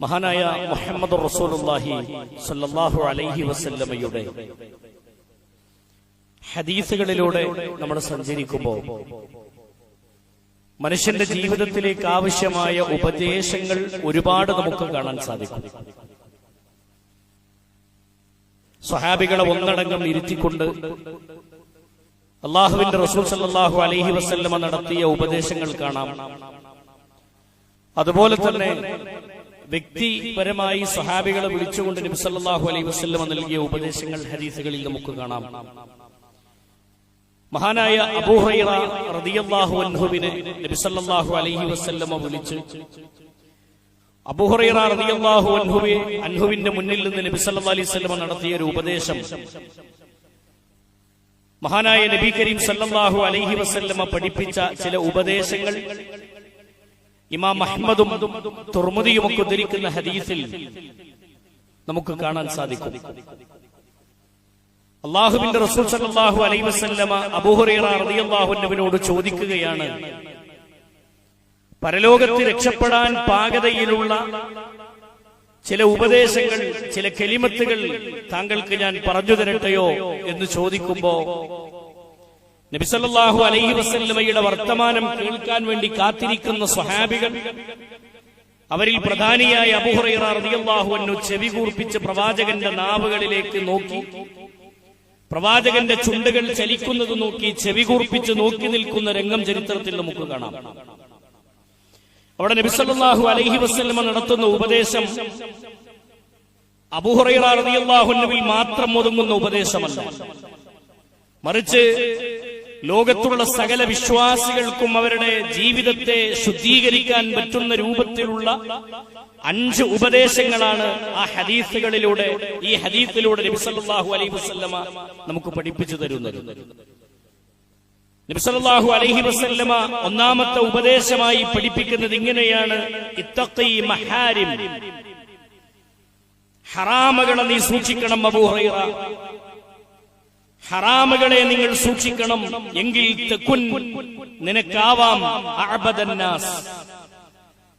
മഹാനായ മുഹമ്മദ് റസൂലുള്ളാഹി സ്വല്ലല്ലാഹു അലൈഹി വസല്ലമയുടെ ഹദീസുകളിലൂടെ നമ്മൾ സഞ്ചരിക്കുമ്പോൾ മനുഷ്യന്റെ ജീവിതത്തിലേക്ക് ആവശ്യമായ ഉപദേശങ്ങൾ ഒരുപാട് നമുക്ക് കാണാൻ സാധിക്കും. സ്വഹാബികളെ ഒന്നടങ്കം ഇരുത്തിക്കൊണ്ട് അള്ളാഹുവിന്റെ റസൂൽ സല്ലാഹു അലൈഹി വസല്ലമ നടത്തിയ ഉപദേശങ്ങൾ കാണാം. അതുപോലെ തന്നെ വ്യക്തിപരമായി സഹാബികളെ വിളിച്ചുകൊണ്ട് നബി സല്ലല്ലാഹു അലൈഹി വസല്ലമ നൽകിയ ഉപദേശങ്ങൾ ഹദീസുകളിൽ നമുക്ക് കാണാം. മഹാനായ അബൂഹൈറ റളിയല്ലാഹു അൻഹുവിനെ നബി സല്ലല്ലാഹു അലൈഹി വസല്ലമ വിളിച്ച് അബൂഹൈറ റളിയല്ലാഹു അൻഹുവെ അൻഹുവിന്റെ മുന്നിൽ നിന്ന് നബി സല്ലല്ലാഹു അലൈഹി വസല്ലമ നടത്തിയ ഒരു ഉപദേശം. മഹാനായ നബി കരീം സല്ലല്ലാഹു അലൈഹി വസല്ലമ പഠിപ്പിച്ച ചില ഉപദേശങ്ങൾ ഇമാം അഹ്മദും തുർമുദിയും ഒക്കെ ഉദ്ധരിക്കുന്ന ഹദീസിൽ നമുക്ക് കാണാൻ സാധിക്കും. അള്ളാഹുവിന്റെ റസൂൽ സല്ലല്ലാഹു അലൈഹി വസല്ലമ റളിയല്ലാഹു ചോദിക്കുകയാണ് പരലോകത്ത് രക്ഷപ്പെടാൻ പാകതയിലുള്ള ചില ഉപദേശങ്ങൾ ചില കെലിമത്തുകൾ താങ്കൾക്ക് ഞാൻ പറഞ്ഞു തരട്ടെയോ എന്ന് ചോദിക്കുമ്പോ നബിസല്ലാഹു അലൈഹി വസല്ലമയുടെ വർത്തമാനം കേൾക്കാൻ വേണ്ടി കാത്തിരിക്കുന്ന സ്വഹാബികൾ അവരിൽ പ്രധാനിയായ അബുഹുറൈറ റളിയല്ലാഹു അൻഹു ചെവി കൂർപ്പിച്ച് പ്രവാചകന്റെ നാവുകളിലേക്ക് നോക്കി. പ്രവാചകന്റെ ചുണ്ടുകൾ ചലിക്കുന്നത് നോക്കി ചെവി കൂർപ്പിച്ച് നോക്കി നിൽക്കുന്ന രംഗം ചരിത്രത്തിൽ നമുക്ക് കാണാം. അവിടെ നബിസല്ലാഹു അലൈഹി വസ്ലമ നടത്തുന്ന ഉപദേശം അബുഹുറൈറ റളിയല്ലാഹുവിൽ മാത്രം ഒതുങ്ങുന്ന ഉപദേശമല്ല. മറിച്ച് ലോകത്തുള്ള സകല വിശ്വാസികൾക്കും അവരുടെ ജീവിതത്തെ ശുദ്ധീകരിക്കാൻ പറ്റുന്ന രൂപത്തിലുള്ള അഞ്ച് ഉപദേശങ്ങളാണ് ആ ഹദീസുകളിലൂടെ ഈ ഹദീസിലൂടെ നബിസല്ലാഹു അലൈഹി വസ്ല്ലമ നമുക്ക് പഠിപ്പിച്ചു തരുന്നത്. നബിസല്ലാഹു അലൈഹി വസല്ലമ ഒന്നാമത്തെ ഉപദേശമായി പഠിപ്പിക്കുന്നത് ഇങ്ങനെയാണ്. ഹറാമകളെ നീ സൂക്ഷിക്കണം അബൂഹൈറ ഹറാമുകളെ നിങ്ങൾ സൂക്ഷിക്കണം. എങ്കിൽ നിനക്കാവാം.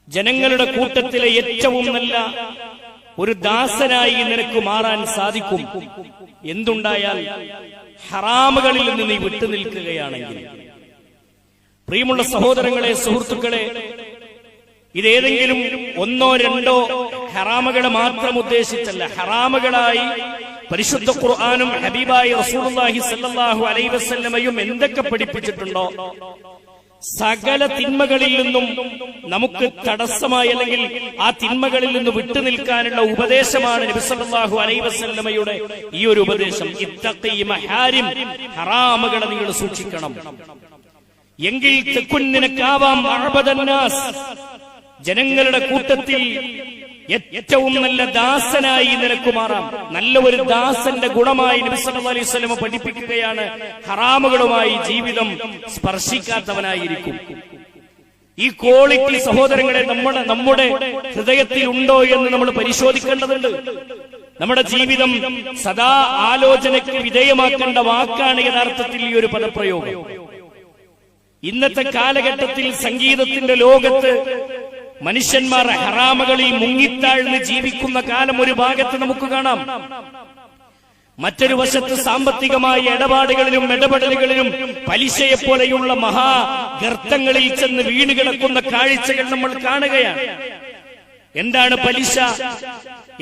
ജനങ്ങളുടെ കൂട്ടത്തിലെ ഏറ്റവും നല്ല ഒരു ദാസനായി നിനക്ക് മാറാൻ സാധിക്കും. എന്തുണ്ടായാൽ ഹറാമുകളിൽ നിന്ന് നീ വിട്ടുനിൽക്കുകയാണെങ്കിൽ പ്രിയമുള്ള സഹോദരങ്ങളെ സുഹൃത്തുക്കളെ ഇതേതെങ്കിലും ഒന്നോ രണ്ടോ ഹറാമുകളെ മാത്രം ഉദ്ദേശിച്ചല്ല ഹറാമുകളായി പരിശുദ്ധ ഖുർആാനും ഹബീബായി റസൂലുള്ളാഹി സല്ലല്ലാഹു അലൈഹി വസല്ലമയും എന്തൊക്കെ പഠിപ്പിച്ചിട്ടുണ്ടോ? സകല തിന്മകളിൽ നിന്നും നമുക്ക് തടസ്സമായി അല്ലെങ്കിൽ ആ തിന്മകളിൽ നിന്ന് വിട്ടുനിൽക്കാനുള്ള ഉപദേശമാണ് നബിസല്ലാഹു സല്ലല്ലാഹു അലൈഹി വസല്ലമയുടെ ഈ ഒരു ഉപദേശം. മഹാരിം ഹറാമുകളെ നിങ്ങൾ സൂക്ഷിക്കണം. എങ്കിൽ തെക്കുന്നിനക്കാവാം ജനങ്ങളുടെ കൂട്ടത്തിൽ ഏറ്റവും നല്ല ദാസനായി നിനക്ക് മാറാം നല്ല ഒരു ദാസന്റെ ഗുണമായി നബി സല്ലല്ലാഹു അലൈഹി വസല്ലം പഠിപ്പിക്കുകയാണ്. ഹറാമുകളുമായി ജീവിതം സ്പർശിക്കാത്തവനായിരിക്കും. ഈ ക്വാളിറ്റി സഹോദരങ്ങളെ നമ്മുടെ നമ്മുടെ ഹൃദയത്തിൽ ഉണ്ടോ എന്ന് നമ്മൾ പരിശോധിക്കേണ്ടതുണ്ട്. നമ്മുടെ ജീവിതം സദാ ആലോചനയ്ക്ക് വിധേയമാക്കേണ്ട വാക്കാണ് യഥാർത്ഥത്തിൽ ഈ ഒരു പദപ്രയോഗം. ഇന്നത്തെ കാലഘട്ടത്തിൽ സംഗീതത്തിന്റെ ലോകത്ത് മനുഷ്യന്മാർ ഹറാമകളിൽ മുങ്ങിത്താഴ്ന്ന് ജീവിക്കുന്ന കാലം ഒരു ഭാഗത്ത് നമുക്ക് കാണാം. മറ്റൊരു വശത്ത് സാമ്പത്തികമായ ഇടപാടുകളിലും ഇടപെടലുകളിലും പലിശയെ പോലെയുള്ള മഹാഗർത്തങ്ങളിൽ ചെന്ന് വീണ് കിടക്കുന്ന കാഴ്ചകൾ നമ്മൾ കാണുകയാണ്. എന്താണ് പലിശ?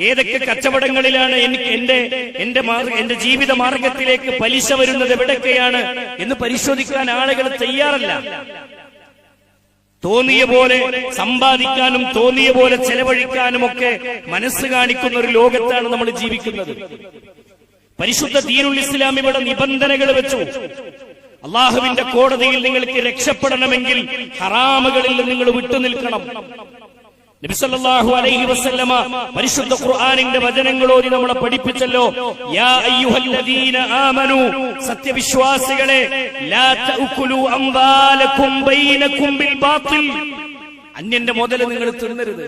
ഏതൊക്കെ കച്ചവടങ്ങളിലാണ് എനിക്ക് എന്റെ എന്റെ എന്റെ ജീവിത മാർഗത്തിലേക്ക് പലിശ വരുന്നത് എവിടൊക്കെയാണ് എന്ന് പരിശോധിക്കാൻ ആളുകൾ തയ്യാറല്ല. തോന്നിയ പോലെ സമ്പാദിക്കാനും തോന്നിയ പോലെ ചെലവഴിക്കാനും ഒക്കെ മനസ്സ് കാണിക്കുന്ന ഒരു ലോകത്താണ് നമ്മൾ ജീവിക്കുന്നത്. പരിശുദ്ധ ദീനുൽ ഇസ്ലാം ഇവിടെ നിബന്ധനകൾ വെച്ചു. അള്ളാഹുവിന്റെ കോടതിയിൽ നിങ്ങൾക്ക് രക്ഷപ്പെടണമെങ്കിൽ ഹറാമുകളിൽ നിങ്ങൾ വിട്ടുനിൽക്കണം. അലൈഹി വസല്ലമ പരിശുദ്ധ ഖുർആനിന്റെ വചനങ്ങളോടി നമ്മളെ പഠിപ്പിച്ചല്ലോ. യാ സത്യവിശ്വാസികളെ ലാ അംവാലകും ബൈനകും ബിൽ അന്യന്റെ മുതൽ നിങ്ങൾ തിന്നരുത്.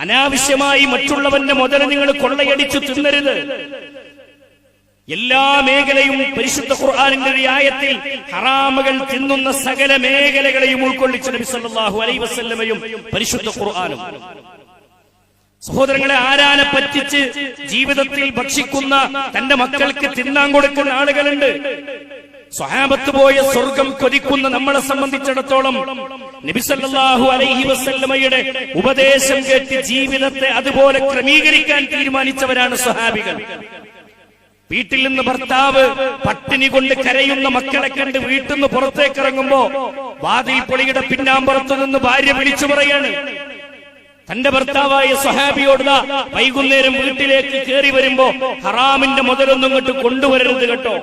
അനാവശ്യമായി മറ്റുള്ളവന്റെ മുതൽ നിങ്ങൾ കൊള്ളയടിച്ച് തിന്നരുത്. എല്ലാ മേഖലയും പരിശുദ്ധ ഖുർആാനിന്റെ ആയത്തിൽ ഹറാമുകൾ തിന്നുന്ന സകല മേഖലകളെയും ഉൾക്കൊള്ളിച്ച നബി സല്ലല്ലാഹു അലൈഹി വസല്ലമയും പരിശുദ്ധ ഖുർആാനും. സഹോദരങ്ങളെ ആരാനെ പറ്റിച്ച് ജീവിതത്തിൽ ഭക്ഷിക്കുന്ന തന്റെ മക്കൾക്ക് തിന്നാൻ കൊടുക്കുന്ന ആളുകളുണ്ട്. സ്വഹാബത്ത് പോയ സ്വർഗം കൊതിക്കുന്ന നമ്മളെ സംബന്ധിച്ചിടത്തോളം നബിസല്ലാഹു അലൈഹി വസല്ലമയുടെ ഉപദേശം കേട്ട് ജീവിതത്തെ അതുപോലെ ക്രമീകരിക്കാൻ തീരുമാനിച്ചവരാണ് സ്വഹാബികൾ. വീട്ടിൽ നിന്ന് ഭർത്താവ് പട്ടിണി കൊണ്ട് കരയുന്ന മക്കളെ കണ്ട് വീട്ടിൽ നിന്ന് പുറത്തേക്ക് ഇറങ്ങുമ്പോ വാതിൽ പൊളിയുടെ പിന്നാമ്പുറത്തു നിന്ന് ഭാര്യ വിളിച്ചു പറയാണ്. തന്റെ ഭർത്താവായ സഹാബിയോട് വൈകുന്നേരം വീട്ടിലേക്ക് കയറി വരുമ്പോ ഹറാമിന്റെ മുതലൊന്നും ഇങ്ങോട്ട് കൊണ്ടുവരരുത് കേട്ടോ.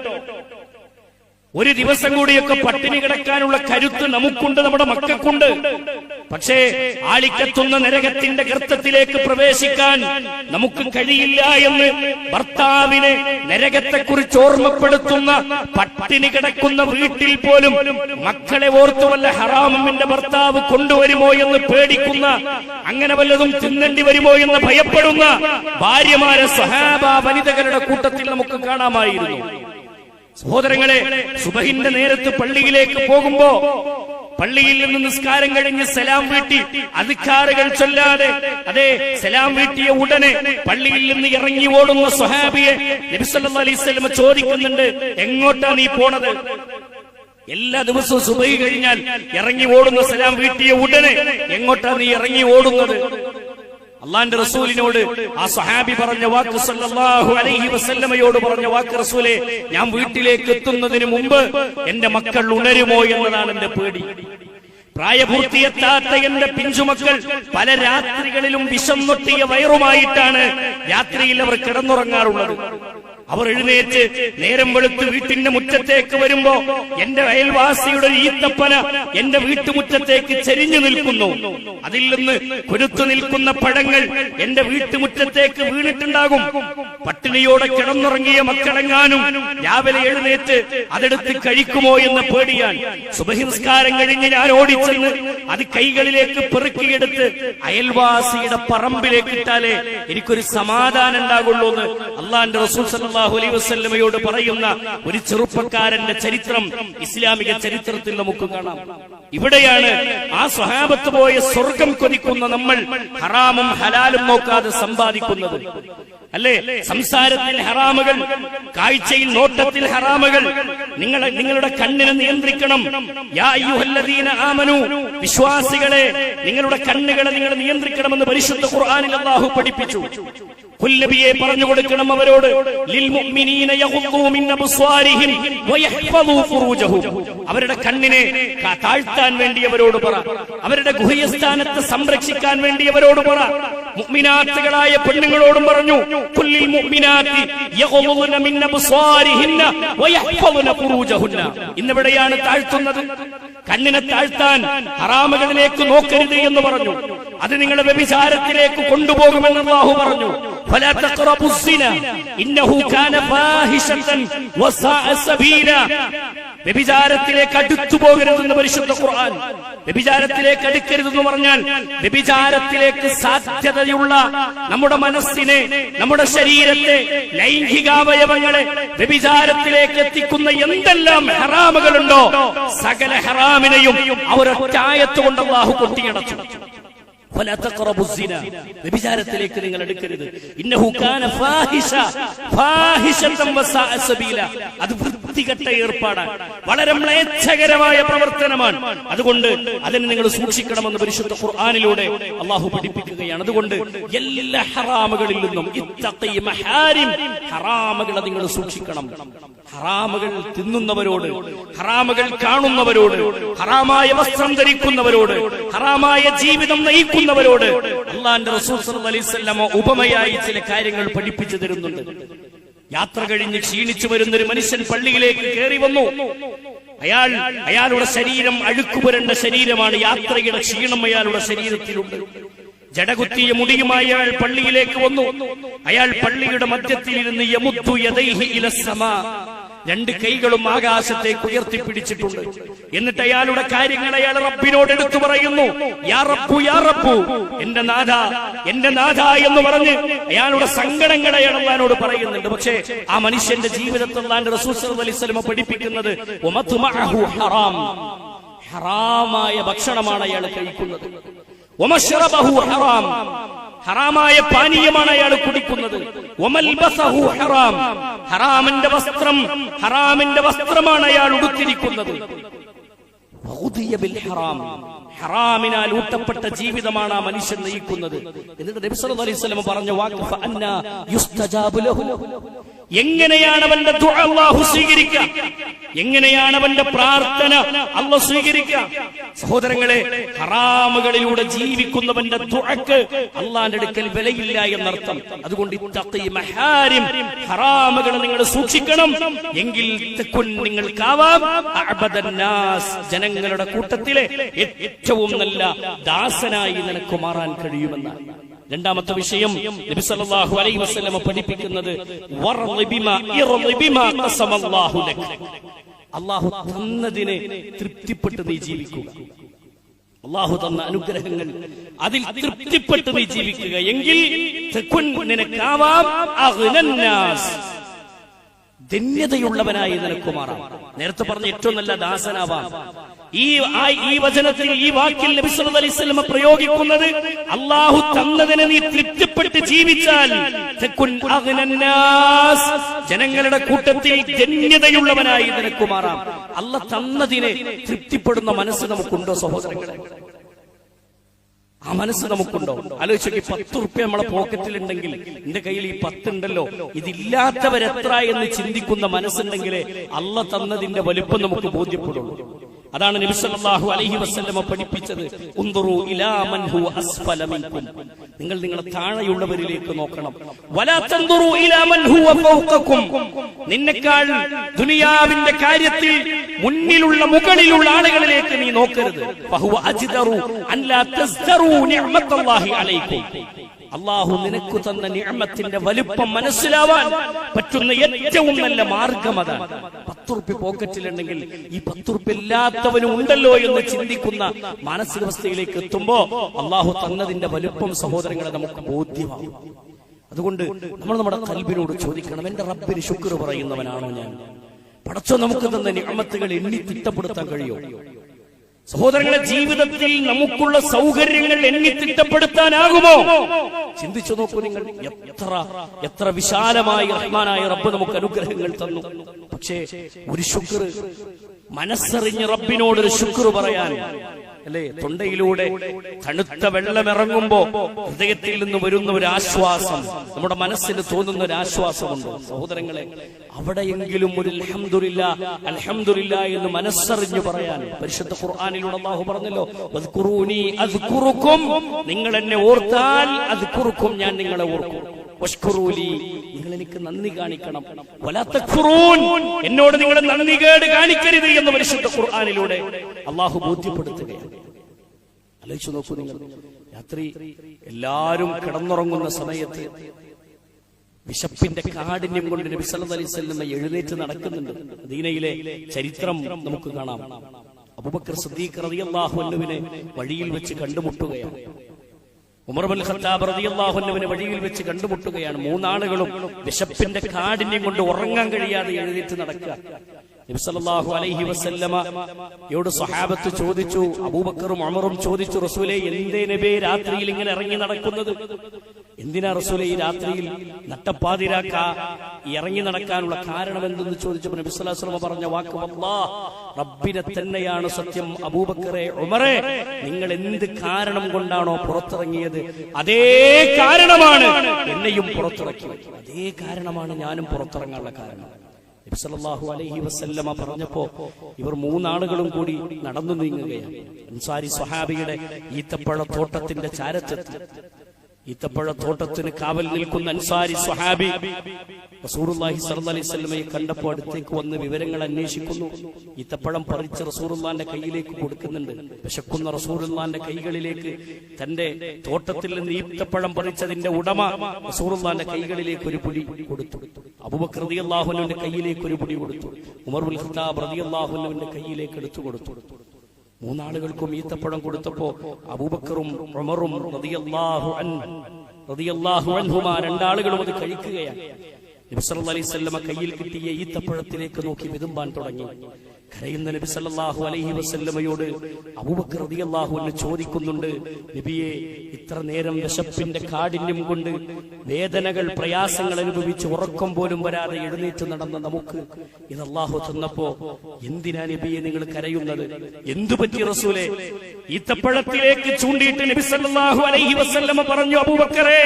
ഒരു ദിവസം കൂടിയൊക്കെ പട്ടിണി കിടക്കാനുള്ള കരുത്ത് നമുക്കുണ്ട് നമ്മുടെ മക്കൾക്കുണ്ട്. പക്ഷേ ആളിക്കത്തുന്ന നരകത്തിന്റെ ഗർത്തത്തിലേക്ക് പ്രവേശിക്കാൻ നമുക്ക് കഴിയില്ല എന്ന് ഭർത്താവിനെ നരകത്തെക്കുറിച്ച് ഓർമ്മപ്പെടുത്തുന്ന പട്ടിണി കിടക്കുന്ന വീട്ടിൽ പോലും മക്കളെ ഓർത്തു വല്ല ഹറാമിന്റെ ഭർത്താവ് കൊണ്ടുവരുമോ എന്ന് പേടിക്കുന്ന അങ്ങനെ വല്ലതും തിന്നേണ്ടി വരുമോ എന്ന് ഭയപ്പെടുന്ന ഭാര്യമാരെ സഹാബ വനിതകളുടെ കൂട്ടത്തിൽ നമുക്ക് കാണാമായിരുന്നു. സഹോദരങ്ങളെ സുബഹിന്റെ നേരത്ത് പള്ളിയിലേക്ക് പോകുമ്പോ പള്ളിയിൽ നിന്ന് നിസ്കാരം കഴിഞ്ഞ് സലാം വീട്ടി അധികാരകൾ ചൊല്ലാതെ അതെ സലാം വീട്ടിയ ഉടനെ പള്ളിയിൽ നിന്ന് ഇറങ്ങി ഓടുന്ന സ്വഹാബിയെ നബിസല്ലാ അലൈഹി സ്വലമ ചോദിക്കുന്നുണ്ട് എങ്ങോട്ടാ നീ പോണത്? എല്ലാ ദിവസവും സുബഹി കഴിഞ്ഞാൽ ഇറങ്ങി ഓടുന്ന സലാം വീട്ടിയ ഉടനെ എങ്ങോട്ടാ നീ ഇറങ്ങി ഓടുന്നത്? അള്ളാന്റെ റസൂലിനോട് ആ സഹാബി പറഞ്ഞ വാക്ക് സല്ലല്ലാഹു അലൈഹി വസല്ലമയോട് പറഞ്ഞ വാക്ക് റസൂലെ ഞാൻ വീട്ടിലേക്ക് എത്തുന്നതിന് മുമ്പ് എന്റെ മക്കൾ ഉണരുമോ എന്നതാണ് എന്റെ പേടി. പ്രായപൂർത്തിയെത്താത്ത എന്റെ പിഞ്ചുമക്കൾ പല രാത്രികളിലും വിശന്നൊട്ടിയ വയറുമായിട്ടാണ് രാത്രിയിൽ അവർ കിടന്നുറങ്ങാറുള്ളത്. അവർ എഴുന്നേറ്റ് നേരം വെളുത്ത് വീട്ടിന്റെ മുറ്റത്തേക്ക് വരുമ്പോ എന്റെ അയൽവാസിയുടെ ഈത്തപ്പന എന്റെ വീട്ടുമുറ്റത്തേക്ക് ചെരിഞ്ഞു നിൽക്കുന്നു. അതിൽ നിന്ന് കുരുത്തു നിൽക്കുന്ന പഴങ്ങൾ എന്റെ വീട്ടുമുറ്റത്തേക്ക് വീണിട്ടുണ്ടാകും. പട്ടിണിയോടെ കിടന്നുറങ്ങിയ മക്കളെങ്ങാനും രാവിലെ എഴുന്നേറ്റ് അതെടുത്ത് കഴിക്കുമോ എന്ന് പേടിയാൻ സുബഹിസ്കാരം കഴിഞ്ഞ് ഞാൻ ഓടിച്ചെന്ന് അത് കൈകളിലേക്ക് പെറുക്കിയെടുത്ത് അയൽവാസിയുടെ പറമ്പിലേക്ക് ഇട്ടാലേ എനിക്കൊരു സമാധാനം ഉണ്ടാകുള്ളൂ എന്ന് അള്ളാന്റെ റസൂൽ സല്ലല്ലാഹു അലൈഹി വസല്ലമയോട് പറയുന്ന ഒരു ചെറുപ്പക്കാരന്റെ ചരിത്രം ഇസ്ലാമിക ചരിത്രത്തിൽ നമുക്ക് കാണാം. ഇവിടെയാണ് ആ സ്വഹാബത്ത് പോയ സ്വർഗം കൊതിക്കുന്ന നമ്മൾ ഹറാമും ഹലാലും നോക്കാതെ സമ്പാദിക്കുന്നത്. അല്ലേ? സംസാരത്തിൽ ഹറാമുകൾ കാഴ്ചയിൽ നോട്ടത്തിൽ ഹറാമുകൾ നിങ്ങൾ നിങ്ങളുടെ കണ്ണിനെ നിയന്ത്രിക്കണം. ആമനു വിശ്വാസികളെ നിങ്ങളുടെ കണ്ണുകളെ നിങ്ങൾ നിയന്ത്രിക്കണമെന്ന് പരിശുദ്ധ ഖുർആനിൽ അള്ളാഹു പഠിപ്പിച്ചു. കുല്ലബിയെ പറഞ്ഞു കൊടുക്കണം അവരോട്. അവരുടെ കണ്ണിനെ താഴ്ത്താൻ വേണ്ടി അവരോട് പറ. അവരുടെ ഗുഹ്യസ്ഥാനത്തെ സംരക്ഷിക്കാൻ വേണ്ടി അവരോട് പറ. മുഗ്മിനാത്തുകളായ പെണ്ണുങ്ങളോടും പറഞ്ഞു ഇന്നിവിടെയാണ് താഴ്ത്തുന്നത്? കണ്ണിനെ താഴ്ത്താൻ ഹറാമുകളിലേക്ക് നോക്കരുത് എന്ന് പറഞ്ഞു. അത് നിങ്ങളെ വ്യഭിചാരത്തിലേക്ക് കൊണ്ടുപോകുമെന്ന് അല്ലാഹു പറഞ്ഞു. فلا تقربوا الزنا إنه كان فاحشة وساء سبيلا വ്യഭിചാരത്തിലേക്ക് അടുത്തു പോകരുതെന്ന് പരിശുദ്ധ ഖുർആൻ വ്യഭിചാരത്തിലേക്ക് അടുക്കരുതെന്ന് പറഞ്ഞാൽ വ്യഭിചാരത്തിലേക്ക് സാധ്യതയുള്ള നമ്മുടെ മനസ്സിനെ നമ്മുടെ ശരീരത്തെ ലൈംഗികാവയവങ്ങളെ വ്യഭിചാരത്തിലേക്ക് എത്തിക്കുന്ന എന്തെല്ലാം ഹറാമുകളുണ്ടോ സകല ഹറാമിനെയും അവരൊറ്റായത്ത് കൊണ്ട് അള്ളാഹു കൊട്ടിയടച്ചു فلا تقربوا الزنا വ്യഭിചാരത്തിലേക്ക് നിങ്ങൾ എടുക്കരുത്. അത് വൃത്തികെട്ട ഏർപ്പാടാണ്. വളരെ മ്ലേച്ഛകരമായ പ്രവർത്തനമാണ്. അതുകൊണ്ട് അതിനെ നിങ്ങൾ സൂക്ഷിക്കണമെന്ന് പരിശുദ്ധ ഖുർആനിലൂടെ അള്ളാഹു പഠിപ്പിക്കുകയാണ്. അതുകൊണ്ട് എല്ലാ ഹറാമുകളിൽ നിന്നും ഹറാമുകളെ നിങ്ങൾ സൂക്ഷിക്കണം. ഹറാമുകൾ തിന്നുന്നവരോട് ഹറാമുകൾ കാണുന്നവരോട് ഹറാമായ വസ്ത്രം ധരിക്കുന്നവരോട് ഹറാമായ ജീവിതം നയിക്കുന്നവരോട് അള്ളാന്റെ വസല്ലമ ഉപമയായി ചില കാര്യങ്ങൾ പഠിപ്പിച്ചു തരുന്നുണ്ട്. യാത്ര കഴിഞ്ഞ് ക്ഷീണിച്ചു വരുന്ന ഒരു മനുഷ്യൻ പള്ളിയിലേക്ക് കയറി വന്നു. അയാൾ അയാളുടെ ശരീരം അഴുക്കുപുരണ്ട ശരീരമാണ്. യാത്രയുടെ ക്ഷീണം അയാളുടെ ശരീരത്തിലുണ്ട്. ജടകുത്തിയ മുടിയുമായി അയാൾ പള്ളിയിലേക്ക് വന്നു. അയാൾ പള്ളിയുടെ മധ്യത്തിൽ ഇരുന്ന് യമുത്തു യദൈഹി ഇലസ്സമാ. രണ്ട് കൈകളും ആകാശത്തേക്ക് ഉയർത്തിപ്പിടിച്ചിട്ടുണ്ട്. എന്നിട്ട് അയാളുടെ കാര്യങ്ങൾ അയാൾ റബ്ബിനോട് എടുത്തു പറയുന്നു. യാ റബ്ബു എന്റെ നാഥ എന്റെ നാഥ എന്ന് പറഞ്ഞ് അയാളുടെ സങ്കടങ്ങൾ അയാൾ പറയുന്നുണ്ട്. പക്ഷേ ആ മനുഷ്യന്റെ ജീവിതത്തിൽ സല്ലല്ലാഹു അലൈഹി പഠിപ്പിക്കുന്നത് ഹറാം. ഹറാമായ ഭക്ഷണമാണ് അയാൾ കഴിക്കുന്നത്. ഹറാം. ഹറാമായ പാനീയമാണ് അയാൾ കുടിക്കുന്നത്. ഹറാമിന്റെ വസ്ത്രം ഹറാമിന്റെ വസ്ത്രമാണ് അയാൾ ഉടുത്തിരിക്കുന്നത്. ഹറാമിനാൽ ഊട്ടപ്പെട്ട ജീവിതമാണ് ആ മനുഷ്യൻ നയിക്കുന്നത്. എന്നിട്ട് നബി അലൈഹി വസല്ലം പറഞ്ഞ വാക്ക് എങ്ങനെയാണ് അവന്റെ അള്ളാഹു സ്വീകരിക്കുക? എങ്ങനെയാണ് അവന്റെ പ്രാർത്ഥന അള്ളാഹു സ്വീകരിക്കുക? സഹോദരങ്ങളെ ഹറാമുകളിലൂടെ ജീവിക്കുന്നവന്റെ തുഴക്ക് അള്ളാന്റെ അടുക്കൽ വിലയില്ല എന്നർത്ഥം. അതുകൊണ്ട് മഹാരിം ഹറാമുകൾ നിങ്ങൾ സൂക്ഷിക്കണം. എങ്കിൽ നിങ്ങൾക്കാവാം. ജനങ്ങളുടെ കൂട്ടത്തിലെ ഏറ്റവും നല്ല ദാസനായി നിനക്ക് മാറാൻ കഴിയുമെന്നാണ്. രണ്ടാമത്തെ വിഷയം നബി സല്ലല്ലാഹു അലൈഹി വസല്ലമ പഠിപ്പിക്കുന്നത് അള്ളാഹു തന്നതിനെ തൃപ്തിപ്പെട്ട് നീ ജീവിക്കുക. അള്ളാഹു തന്ന അനുഗ്രഹങ്ങൾ അതിൽ തൃപ്തിപ്പെട്ട് നീ ജീവിക്കുക. എങ്കിൽ നിനക്കാവാം ധന്യതയുള്ളവനായി നിനക്കുമാറാം. നേരത്തെ പറഞ്ഞ ഏറ്റവും നല്ല ദാസനാവാം. ഈ ഈ വചനത്തിൽ ഈ വാക്കിൽ നബി സല്ലല്ലാഹു അലൈഹി പ്രയോഗിക്കുന്നത് അള്ളാഹു തന്നതിനെ നീ തൃപ്തിപ്പെട്ട് ജീവിച്ചാൽ തകുൻ അഗ്നന്നാസ് ജനങ്ങളുടെ കൂട്ടത്തിൽ ധന്യതയുള്ളവനായി നിനക്ക് മാറാം. അല്ല തന്നതിനെ തൃപ്തിപ്പെടുന്ന മനസ്സ് നമുക്കുണ്ടോ സഹോദരങ്ങളെ? ആ മനസ്സ് നമുക്കുണ്ടോ? ആലോചിച്ചു പത്ത് റുപ്യ നമ്മളെ പോക്കറ്റിൽ ഉണ്ടെങ്കിൽ എന്റെ കയ്യിൽ ഈ പത്തുണ്ടല്ലോ. ഇതില്ലാത്തവരെത്ര എന്ന് ചിന്തിക്കുന്ന മനസ്സുണ്ടെങ്കിലേ അല്ല തന്നതിന്റെ വലിപ്പം നമുക്ക് ബോധ്യപ്പെടുള്ളൂ. അതാണ് നബി സല്ലല്ലാഹു അലൈഹി വസല്ലമ പഠിപ്പിച്ചത്. ഉൻദുറു ഇലാ മൻ ഹുവ അസ്ഫല നിങ്ങൾ നിങ്ങളെ താഴെയുള്ളവരിലേക്ക് നോക്കണം. വലാ തൻദുറു ഇലാ മൻ ഹുവ ഫൗഖകും. നിന്നെക്കാൾ ദുനിയാവിന്റെ കാര്യത്തിൽ മുന്നിലുള്ള മുകളിലുള്ള ആളുകളിലേക്ക് നീ നോക്കരുത്. ഫഹുവ അലൈക്കും അള്ളാഹു നിനക്ക് തന്ന നിയമത്തിന്റെ വലുപ്പം മനസ്സിലാവാൻ പറ്റുന്ന ഏറ്റവും നല്ല മാർഗം അതാണ്. പത്തുറുപ്യ പോക്കറ്റിലുണ്ടെങ്കിൽ ഈ പത്തുറുപ്യ ഇല്ലാത്തവനും ഉണ്ടല്ലോ എന്ന് ചിന്തിക്കുന്ന മാനസികാവസ്ഥയിലേക്ക് എത്തുമ്പോ അള്ളാഹു തന്നതിന്റെ വലുപ്പം സഹോദരങ്ങളെ നമുക്ക് ബോധ്യമാകും. അതുകൊണ്ട് നമ്മൾ നമ്മുടെ കൽബിനോട് ചോദിക്കണം എന്റെ റബ്ബിന് ശുക്ർ പറയുന്നവനാണോ ഞാൻ? പടച്ചോ നമുക്ക് തന്ന അമ്മത്തുകൾ എണ്ണി തിട്ടപ്പെടുത്താൻ കഴിയോ? സഹോദരങ്ങളെ ജീവിതത്തിൽ നമുക്കുള്ള സൗകര്യങ്ങൾ എണ്ണി തിട്ടപ്പെടുത്താനാകുമോ ചിന്തിച്ചു നോക്കൂ നിങ്ങൾ. എത്ര എത്ര വിശാലമായി റഹ്മാനായ റബ്ബ് നമുക്ക് അനുഗ്രഹങ്ങൾ തന്നു. പക്ഷേ ഒരു ശുക്ർ മനസ്സറിഞ്ഞ് റബ്ബിനോടൊരു ശുക്ർ പറയാൻ അല്ലേ? തൊണ്ടയിലൂടെ തണുത്ത വെള്ളം ഇറങ്ങുമ്പോ ഹൃദയത്തിൽ നിന്ന് വരുന്ന ഒരു ആശ്വാസം നമ്മുടെ മനസ്സിന് തോന്നുന്ന ഒരു ആശ്വാസമുണ്ട്? സഹോദരങ്ങളെ അവിടെയെങ്കിലും ഒരു അൽഹംദുലില്ല അൽഹംദുലില്ല എന്ന് മനസ്സറിഞ്ഞു പറയാൻ പരിശുദ്ധ ഖുർആാനിലൂടെ അള്ളാഹു പറഞ്ഞല്ലോ "വദ്കുറൂനി അദ്കുറുക്കും നിങ്ങൾ എന്നെ ഓർത്താൽ അത് കുറുക്കും ഞാൻ നിങ്ങളെ ഓർക്കും. നിങ്ങൾ എനിക്ക് നന്ദി കാണിക്കണം. എന്നോട് നിങ്ങൾ നന്ദി കേട് കാണിക്കരുത് എന്ന് പരിശുദ്ധ ഖുർആാനിലൂടെ അള്ളാഹു ബോധ്യപ്പെടുത്തുകയാണ്. ആലോചിച്ചു നോക്കൂ നിങ്ങൾ രാത്രി എല്ലാരും കിടന്നുറങ്ങുന്ന സമയത്ത് വിശപ്പിന്റെ കാഠിന്യം കൊണ്ട് നബി എഴുന്നേറ്റ് നടക്കുന്നുണ്ട്. ദീനയിലെ ചരിത്രം നമുക്ക് കാണാം. അബൂബക്കർ സിദ്ദീഖ് റളിയല്ലാഹു അൻഹുവിനെ വഴിയിൽ വെച്ച് കണ്ടുമുട്ടുകയാണ്. ഉമർ ബിൻ ഖത്താബ് റളിയല്ലാഹു അൻഹുവിനെ വഴിയിൽ വെച്ച് കണ്ടുമുട്ടുകയാണ്. മൂന്നാളുകളും വിശപ്പിന്റെ കാടിനെ കൊണ്ട് ഉറങ്ങാൻ കഴിയാതെ എഴുന്നേറ്റ് നടക്കുക. നബി അലൈഹി വസല്ലമ ചോദിച്ചു അബൂബക്കറും ഉമറും ചോദിച്ചു റസൂലെ എന്തേ നബേ രാത്രിയിൽ ഇങ്ങനെ ഇറങ്ങി നടക്കുന്നത്? എന്തിനാ റസൂലെ ഈ രാത്രിയിൽ നട്ടപ്പാതിരാക്ക ഇറങ്ങി നടക്കാനുള്ള കാരണം എന്തെന്ന് ചോദിച്ചപ്പോൾ നബി സല്ലല്ലാഹു അലൈഹി വസല്ലമ പറഞ്ഞ വാക്ക് റബ്ബിനെ തന്നെയാണ് സത്യം. അബൂബക്കറെ ഉമറെ നിങ്ങൾ എന്ത് കാരണം കൊണ്ടാണോ പുറത്തിറങ്ങിയത്? അതേ കാരണമാണ് എന്നെയും പുറത്തിറക്കിയത് അതേ കാരണമാണ് ഞാനും പുറത്തിറങ്ങാനുള്ള കാരണം. നബി സല്ലല്ലാഹു അലൈഹി വസല്ലമ പറഞ്ഞപ്പോ ഇവർ മൂന്നാളുകളും കൂടി നടന്നു നീങ്ങുകയാണ്. അൻസാരി സ്വഹാബിയുടെ ഈത്തപ്പഴത്തോട്ടത്തിന്റെ ചാരത്തെത്തി ഈത്തപ്പഴ തോട്ടത്തിന് കാവൽ നിൽക്കുന്ന അൻസാരി സ്വഹാബി റസൂറുല്ലാഹി സല്ലല്ലാഹു അലൈഹി കണ്ടപ്പോൾ അടുത്തേക്ക് വന്ന് വിവരങ്ങൾ അന്വേഷിക്കുന്നു. ഈത്തപ്പഴം പറിച്ച് റസൂറുല്ലാന്റെ കയ്യിലേക്ക് കൊടുക്കുന്നുണ്ട്. വിശക്കുന്ന റസൂറുല്ലാന്റെ കൈകളിലേക്ക് തന്റെ തോട്ടത്തിൽ നിന്ന് ഈത്തപ്പഴം പറിച്ചതിന്റെ ഉടമ റസൂറുല്ലാന്റെ കൈകളിലേക്ക് ഒരു പിടി കൊടുത്തു. അബൂബക്കർ കയ്യിലേക്ക് ഒരു പിടി കൊടുത്തു. ഉമർ ഉൽ ഖത്താബ് കയ്യിലേക്ക് എടുത്തു കൊടുത്തു. മൂന്നാളുകൾക്കും ഈത്തപ്പഴം കൊടുത്തപ്പോ അബൂബക്കറും ഉമറും അൻ രണ്ടാളുകളും അത് കഴിക്കുകയാണ്. അലൈഹി വസല്ലമ കയ്യിൽ കിട്ടിയ ഈത്തപ്പഴത്തിലേക്ക് നോക്കി വിതുമ്പാൻ തുടങ്ങി. കരയുന്ന നബി സല്ലല്ലാഹു അലൈഹി വസല്ലമയോട് അബൂബക്കർ റളിയല്ലാഹു അൻഹു ചോദിക്കുന്നുണ്ട് നബിയെ ഇത്ര നേരം വിശപ്പിന്റെ കാഠിന്യം കൊണ്ട് വേദനകൾ പ്രയാസങ്ങൾ അനുഭവിച്ച് ഉറക്കം പോലും വരാതെ എഴുന്നേറ്റ് നടന്ന നമുക്ക് ഇത് അള്ളാഹു തന്നപ്പോ എന്തിനാ നബിയെ നിങ്ങൾ കരയുന്നത്? എന്തു പറ്റി റസൂലെ? ഈത്തപ്പഴത്തിലേക്ക് ചൂണ്ടിയിട്ട് നബി സല്ലല്ലാഹു അലൈഹി വസല്ലമ പറഞ്ഞു അബൂബക്കറെ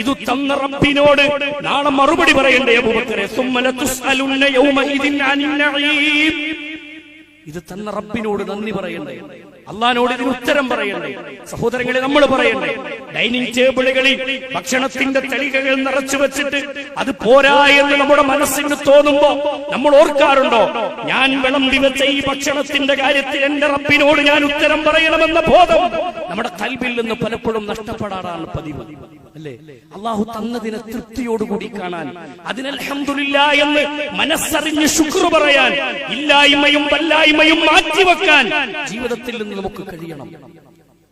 ഇത് തന്ന റബ്ബിനോട് നാളെ മറുപടി പറയണ്ടേ അബൂബക്കറെ? സുമ്മല തുസ്അലുന്ന യൗമഇദിൻ അനിൽ നഈം. ഇത് തന്ന റബ്ബിനോട് നന്ദി പറയണ്ടേ? അള്ളഹാനോട് ഇതിന് ഉത്തരം പറയണ്ടേ? സഹോദരങ്ങളെ നമ്മൾ പറയണ്ടേ? ഡൈനിങ് ടേബിളുകളിൽ ഭക്ഷണത്തിന്റെ തളികകൾ നിറച്ചു വെച്ചിട്ട് അത് പോരാ എന്ന് നമ്മുടെ മനസ്സിന് തോന്നുമ്പോ നമ്മൾ ഓർക്കാറുണ്ടോ? ഞാൻ വിളമ്പി വെച്ച ഈ ഭക്ഷണത്തിന്റെ കാര്യത്തിൽ എന്റെ റബ്ബിനോട് ഞാൻ ഉത്തരം പറയണമെന്ന ബോധം നമ്മുടെ കൽവിൽ നിന്ന് പലപ്പോഴും നഷ്ടപ്പെടാറാണ് പതിവ്. അല്ലേ? അള്ളാഹു തന്നതിനെ തൃപ്തിയോടുകൂടി കാണാൻ. അതിന് അൽഹംദുലില്ലാ എന്ന് മനസ്സറിഞ്ഞ് ശുക്ർ പറയാൻ ഇല്ലായ്മയും വല്ലായ്മയും മാറ്റിവെക്കാൻ ജീവിതത്തിൽ നിന്ന് നമുക്ക് കഴിയണം.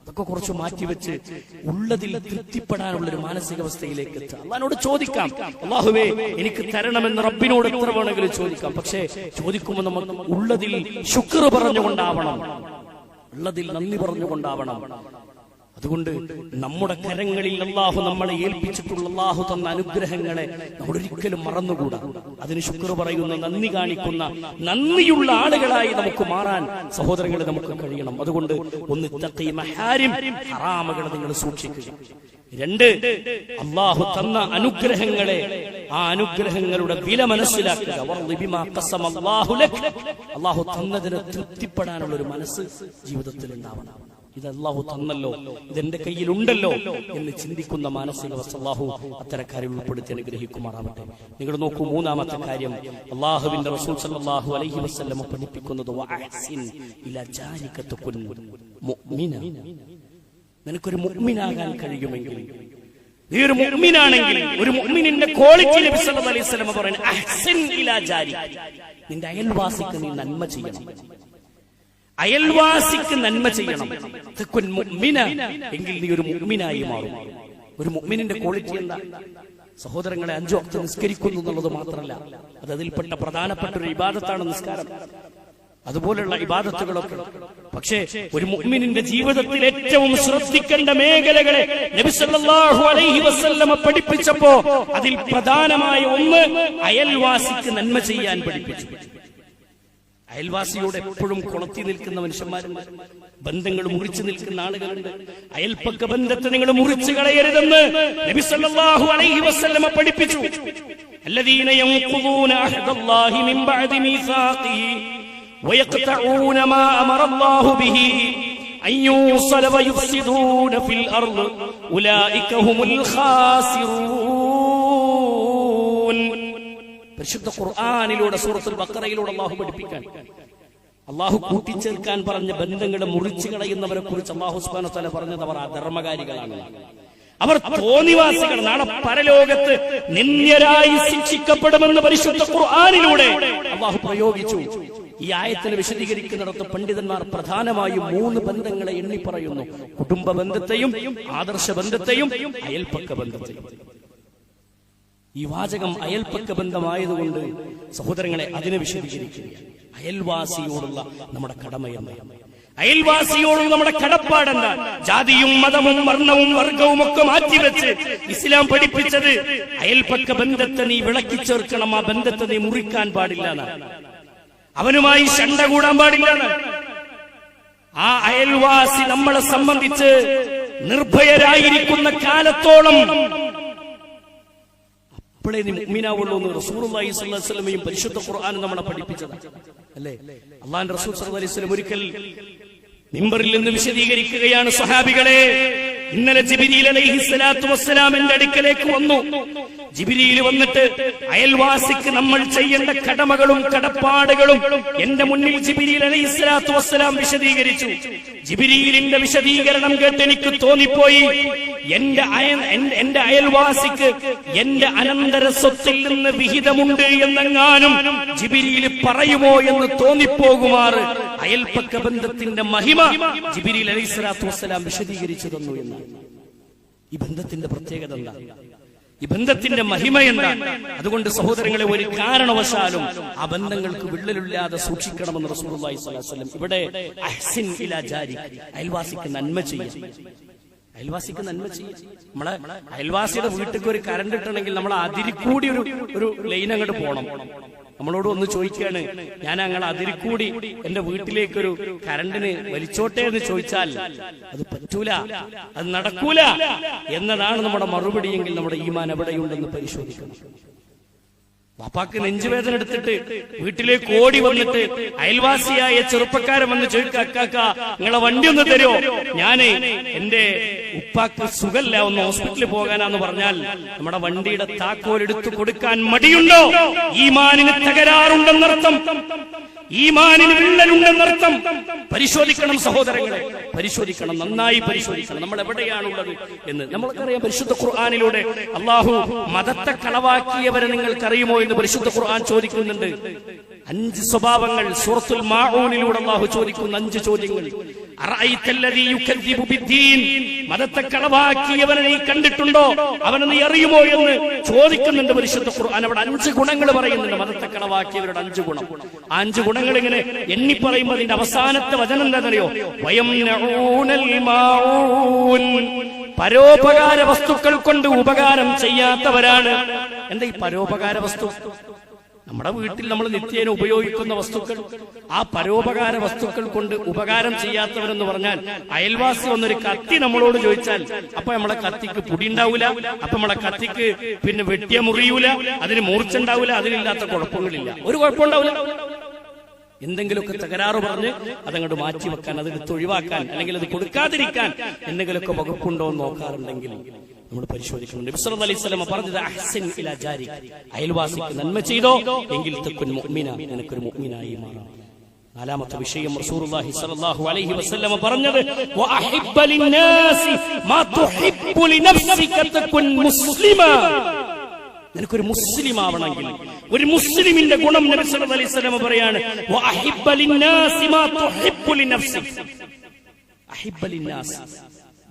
അതൊക്കെ കുറച്ച് മാറ്റിവെച്ച് ഉള്ളതിൽ തൃപ്തിപ്പെടാനുള്ള ഒരു മാനസികാവസ്ഥയിലേക്ക് എത്താം അള്ളഹാനോട് ചോദിക്കാം അള്ളാഹുവേ എനിക്ക് തരണമെന്ന് റബ്ബിനോട് എത്ര വേണമെങ്കിലും ചോദിക്കാം. പക്ഷേ ചോദിക്കുമ്പോൾ നമുക്ക് ഉള്ളതിൽ ശുക്ർ പറഞ്ഞുകൊണ്ടാവണം. ഉള്ളതിൽ നന്ദി പറഞ്ഞുകൊണ്ടാവണം. അതുകൊണ്ട് നമ്മുടെ കരങ്ങളിൽ അള്ളാഹു നമ്മളെ ഏൽപ്പിച്ചിട്ടുള്ള അള്ളാഹു തന്ന അനുഗ്രഹങ്ങളെ നമ്മൾ ഒരിക്കലും മറന്നുകൂടാ. അതിന് ശുക്ർ പറയുന്ന നന്ദി കാണിക്കുന്ന നന്ദിയുള്ള ആളുകളായി നമുക്ക് മാറാൻ സഹോദരങ്ങളെ നമുക്ക് കഴിയണം. അതുകൊണ്ട് ഒന്ന് ഹറാമകളെ നിങ്ങൾ സൂക്ഷിക്കുക. രണ്ട് അള്ളാഹു തന്ന അനുഗ്രഹങ്ങളെ ആ അനുഗ്രഹങ്ങളുടെ വില മനസ്സിലാക്കുക. അള്ളാഹു തന്നതിന് തൃപ്തിപ്പെടാനുള്ള ഒരു മനസ്സ് ജീവിതത്തിൽ ഉണ്ടാവണം ഇത് അള്ളാഹു തന്നല്ലോ ഇതെന്റെ കയ്യിലുണ്ടല്ലോ എന്ന് ചിന്തിക്കുന്ന മാനസികാവസ്ഥ അള്ളാഹു അത്തരക്കാരെ ഉൾപ്പെടുത്തി അനുഗ്രഹിക്കുമാറാവട്ടെ. നിങ്ങൾ നോക്കൂ മൂന്നാമത്തെ കാര്യം. അള്ളാഹുവിന്റെ റസൂൽ സല്ലല്ലാഹു അലൈഹി വസല്ലമ പഠിപ്പിക്കുന്നത് മുഅ്മിന. നിനക്കൊരു മുഅ്മിനാകാൻ കഴിയുമെങ്കിൽ നീ ഒരു മുഅ്മിനാണെങ്കിൽ ഒരു മുഅ്മിനിന്റെ ക്വാളിറ്റി നബി അലൈഹി അഹ്സിൻ ജാരി നിന്റെ അയൽവാസിക്ക് നീ നന്മ ചെയ്യണം. അയൽവാസിക്ക് നന്മ ചെയ്യണം. മുഅ്മിന എങ്കിൽ നീ ഒരു മുഅ്മിനായി മാറും. ഒരു മുഅ്മിനിന്റെ ക്വാളിറ്റി എന്താ? സഹോദരങ്ങളെ അഞ്ചു വക്ത നിസ്കരിക്കുന്നു എന്നുള്ളത് മാത്രമല്ല അത് അതിൽപ്പെട്ട പ്രധാനപ്പെട്ട ഒരു ഇബാദത്താണ് നിസ്കാരം. അതുപോലുള്ള ഇബാദത്തുകളൊക്കെ. പക്ഷേ ഒരു മുഅ്മിനിന്റെ ജീവിതത്തിൽ ഏറ്റവും ശ്രദ്ധിക്കേണ്ട മേഖലകളെ നബി സല്ലല്ലാഹു അലൈഹി വസല്ലമ പഠിപ്പിച്ചപ്പോ അതിൽ പ്രധാനമായ ഒന്ന് അയൽവാസിക്ക് നന്മ ചെയ്യാൻ പഠിപ്പിച്ചു. അയൽവാസിയോട് എപ്പോഴും കൊളത്തി നിൽക്കുന്ന മനുഷ്യന്മാരുണ്ട് ബന്ധങ്ങൾ മുറിച്ചു നിൽക്കുന്ന ആളുകളുണ്ട് അയൽപ്പക്ക ബന്ധത്തെ നിങ്ങൾ മുറിച്ചു കളയരുതെന്ന് നബി സല്ലല്ലാഹു അലൈഹി വസല്ലമ പഠിപ്പിച്ചു الذين ينقضون عهد الله من بعد ميثاقه ويقطعون ما أمر الله به أن يوصل ويفسدون في الأرض أولئك هم الخاسرون പരിശുദ്ധ ഖുർആാനിലൂടെ സൂറത്തുൽ ബക്കറയിലൂടെ അള്ളാഹു പഠിപ്പിക്കാൻ. അള്ളാഹു കൂട്ടിച്ചേർക്കാൻ പറഞ്ഞ ബന്ധങ്ങളെ മുറിച്ചു കളയുന്നവരെ കുറിച്ച് അള്ളാഹു സുബാന തല പറഞ്ഞത് അവർ അധർമ്മകാരികളാണ് അവർ തോന്നിവാസികൾ നാളെ പരലോകത്ത് നിന്ദ്യരായി ശിക്ഷിക്കപ്പെടുമെന്ന് പരിശുദ്ധ ഖുർആാനിലൂടെ അള്ളാഹു പ്രയോഗിച്ചു. ഈ ആയത്തിന് വിശദീകരിക്കുന്നിടത്ത് പണ്ഡിതന്മാർ പ്രധാനമായും മൂന്ന് ബന്ധങ്ങളെ എണ്ണി പറയുന്നു കുടുംബ ബന്ധത്തെയും ആദർശ ബന്ധത്തെയും അയൽപ്പക്ക ബന്ധത്തെയും. ഈ വാചകം അയൽപ്പക്ക ബന്ധമായതുകൊണ്ട് സഹോദരങ്ങളെ അതിനെ വിശദീകരിക്കുകയാണ്. അയൽവാസിയോടുള്ള നമ്മുടെ കടമയെന്ന്. അയൽവാസിയോടും നമ്മുടെ കടപ്പാടെന്താ ജാതിയും മതവും വർണവും വർഗവും ഒക്കെ മാറ്റിവെച്ച് ഇസ്ലാം പഠിപ്പിച്ചത് അയൽപ്പക്ക ബന്ധത്തെ നീ വിളക്കി ചേർക്കണം ആ ബന്ധത്തെ നീ മുറിക്കാൻ പാടില്ല. അവനുമായി ശണ്ട കൂടാൻ പാടില്ല ആ അയൽവാസി നമ്മളെ സംബന്ധിച്ച് നിർഭയരായിരിക്കുന്ന കാലത്തോളം സ്വല്ലല്ലാഹി അലൈഹി പരിശുദ്ധ നമ്മളെ അല്ലേ? റസൂൽ അലൈഹി വസല്ലം മിമ്പറിൽ നിന്ന് വിശദീകരിക്കുകയാണ് സ്വഹാബികളെ ഇന്നലെ ജിബിരിയിൽ അടുക്കലേക്ക് വന്നു. ജിബിരിയിൽ വന്നിട്ട് അയൽവാസിക്ക് നമ്മൾ ചെയ്യേണ്ട കടമകളും കടപ്പാടുകളും എന്റെ മുന്നിൽ ജിബിരിയിൽ അലൈഹി സ്വലാത്തു വസ്സലാം വിശദീകരിച്ചു. ജിബിരിയിലിന്റെ വിശദീകരണം കേട്ട് എനിക്ക് തോന്നിപ്പോയി. എന്റെ എന്റെ അയൽവാസിക്ക് എന്റെ അനന്തര സ്വത്തിൽ നിന്ന് വിഹിതമുണ്ട് എന്നെങ്ങാനും ജിബിരിയിൽ പറയുമോ എന്ന് തോന്നിപ്പോകുമാറ് അയൽപ്പക്ക ബന്ധത്തിന്റെ മഹിമ ജിബിരിയിൽ അലൈഹി വസ്സലാം വിശദീകരിച്ചു തന്നു എന്ന് ഈ ബന്ധത്തിന്റെ പ്രത്യേകത എന്താ? ഈ ബന്ധത്തിന്റെ മഹിമ എന്താണ് അതുകൊണ്ട് സഹോദരങ്ങളെ ഒരു കാരണവശാലും ആ ബന്ധങ്ങൾക്ക് വിള്ളലില്ലാതെ സൂക്ഷിക്കണമെന്ന് റസൂലുള്ളാഹി സ്വല്ലല്ലാഹി അലൈഹി വസല്ലം ഇവിടെ അഹ്സിൻ ഇലാ ജാരി അയൽവാസിക്ക് നന്മ ചെയ്യാം അയൽവാസിക്ക് നന്മ ചെയ്യും. നമ്മളെ അയൽവാസിയുടെ വീട്ടിലേക്ക് ഒരു കരണ്ട് ഇട്ടണമെങ്കിൽ നമ്മൾ അതിരിക്കൂടി ഒരു ഒരു ലൈൻ അങ്ങോട്ട് പോകണം നമ്മളോട് ഒന്ന് ചോദിക്കുകയാണ് ഞാൻ അങ്ങനെ അതിരിക്കൂടി എന്റെ വീട്ടിലേക്കൊരു ഒരു കറണ്ടിന് വലിച്ചോട്ടെ എന്ന് ചോദിച്ചാൽ അത് പറ്റൂല അത് നടക്കൂല എന്നതാണ് നമ്മുടെ മറുപടിയെങ്കിൽ നമ്മുടെ ഈമാൻ എവിടെയുണ്ടെന്ന് പരിശോധിക്കണം. വാപ്പാക്ക് നെഞ്ചുവേദന എടുത്തിട്ട് വീട്ടിലേക്ക് ഓടി വന്നിട്ട് അയൽവാസിയായ ചെറുപ്പക്കാരൻ വന്ന് ചോദിക്കുക അക്കാക്ക നിങ്ങളെ വണ്ടി ഒന്ന് തരുമോ? ഞാനേ എന്റെ ഉപ്പാക്ക് സുഖല്ല ഒന്ന് ഹോസ്പിറ്റലിൽ പോകാനാന്ന് പറഞ്ഞാൽ നമ്മുടെ വണ്ടിയുടെ താക്കോൽ എടുത്തു കൊടുക്കാൻ മടിയുണ്ടോ? ഈ മാനിന് തകരാറുണ്ടെന്നർത്ഥം. ഈ മാനിന് വിള്ളലുണ്ടെന്നർത്ഥം പരിശോധിക്കണം സഹോദരങ്ങളെ. പരിശോധിക്കണം നന്നായി പരിശോധിക്കണം. നമ്മൾ എവിടെയാണുള്ളത് എന്ന്. നമ്മൾക്കറിയാം പരിശുദ്ധ ഖുർആാനിലൂടെ അള്ളാഹു മതത്തെ കളവാക്കിയവരെ നിങ്ങൾക്കറിയുമോ എന്ന് പരിശുദ്ധ ഖുർആൻ ചോദിക്കുന്നുണ്ട്. അഞ്ച് സ്വഭാവങ്ങൾ. സൂറത്തുൽ മാഊനിലൂടെ അള്ളാഹു ചോദിക്കുന്ന അഞ്ച് ചോദ്യങ്ങൾ. മതത്തെ കളവാക്കിയവനെ നീ കണ്ടിട്ടുണ്ടോ? അവനെ നീ അറിയുമോ എന്ന് ചോദിക്കുന്നുണ്ട് പരിശുദ്ധ ഖുർആൻ. അവിടെ അഞ്ച് ഗുണങ്ങൾ പറയുന്നുണ്ട്. മതത്തെ കളവാക്കിയവരുടെ അഞ്ച് ഗുണം. അഞ്ച് അഞ്ച് ഗുണങ്ങൾ ഇങ്ങനെ എണ്ണി പറയുമ്പോൾ അതിന്റെ അവസാനത്തെ വചനം എന്താണെന്നറിയോ? വയം പരോപകാര വസ്തുക്കൾ കൊണ്ട് ഉപകാരം ചെയ്യാത്തവരാണ്. എന്താ ഈ പരോപകാര വസ്തു? നമ്മുടെ വീട്ടിൽ നമ്മൾ നിത്യേന ഉപയോഗിക്കുന്ന വസ്തുക്കൾ. ആ പരോപകാര വസ്തുക്കൾ കൊണ്ട് ഉപകാരം ചെയ്യാത്തവരെന്ന് പറഞ്ഞാൽ അയൽവാസി വന്നൊരു കത്തി നമ്മളോട് ചോദിച്ചാൽ അപ്പൊ നമ്മളെ കത്തിക്ക് പുടി ഉണ്ടാവൂല അപ്പൊ നമ്മളെ കത്തിക്ക് പിന്നെ വെട്ടിയ മുറിയൂല? അതിന് മൂർച്ച ഉണ്ടാവൂല? അതിനില്ലാത്ത കുഴപ്പങ്ങളില്ല. ഒരു കുഴപ്പമുണ്ടാവില്ല. എന്തെങ്കിലുമൊക്കെ തകരാറ് പറഞ്ഞ് അതങ്ങോട്ട് മാറ്റി വെക്കാൻ അതെടുത്ത് ഒഴിവാക്കാൻ അല്ലെങ്കിൽ അത് കൊടുക്കാതിരിക്കാൻ എന്തെങ്കിലുമൊക്കെ വകുപ്പുണ്ടോ എന്ന് നോക്കാറുണ്ടെങ്കിൽ നമ്മൾ പരിശോധിക്കുന്നുണ്ട്. അലൈഹി പറഞ്ഞത് അഹ്സൻ ഇലാ ജാരി അയൽവാസിക്ക് നന്മ ചെയ്തോ എങ്കിൽ തക്കുൻ നിനക്കൊരു മാറാം. നാലാമത്തെ വിഷയം റസൂലുള്ളാഹി സ്വല്ലല്ലാഹു അലൈഹി വസല്ലം പറഞ്ഞത് ലിന്നാസി മാ തുഹിബ്ബു മുസ്ലിമ. നിനക്കൊരു മുസ്ലിം ആവണമെങ്കിൽ ഒരു മുസ്ലിമിന്റെ ഗുണം നബി അലൈഹി വസല്ലം പറയാണ് മാ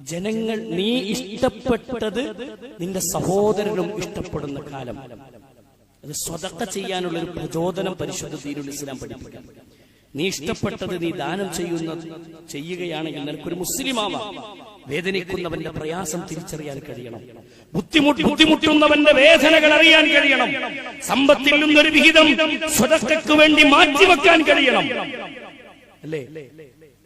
ജനങ്ങൾ നീ ഇഷ്ടപ്പെട്ടത് നിന്റെ സഹോദരനും ഇഷ്ടപ്പെടുന്ന കാലം. അത് സ്വതക്ക ചെയ്യാനുള്ള ഒരു പ്രചോദനം പരിശുദ്ധ ദീനുൽ ഇസ്ലാം പഠിപ്പിക്കാം നീ ഇഷ്ടപ്പെട്ടത് നീ ദാനം ചെയ്യുന്ന ചെയ്യുകയാണെങ്കിൽ നിനക്കൊരു മുസ്ലിമാവാം. വേദനിക്കുന്നവന്റെ പ്രയാസം തിരിച്ചറിയാൻ കഴിയണം. ബുദ്ധിമുട്ടി ബുദ്ധിമുട്ടുന്നവന്റെ വേദനകൾ അറിയാൻ കഴിയണം. സമ്പത്തിൽ നിന്നൊരു വിഹിതം സ്വതക്കു വേണ്ടി മാറ്റിവെക്കാൻ കഴിയണം. അല്ലേ?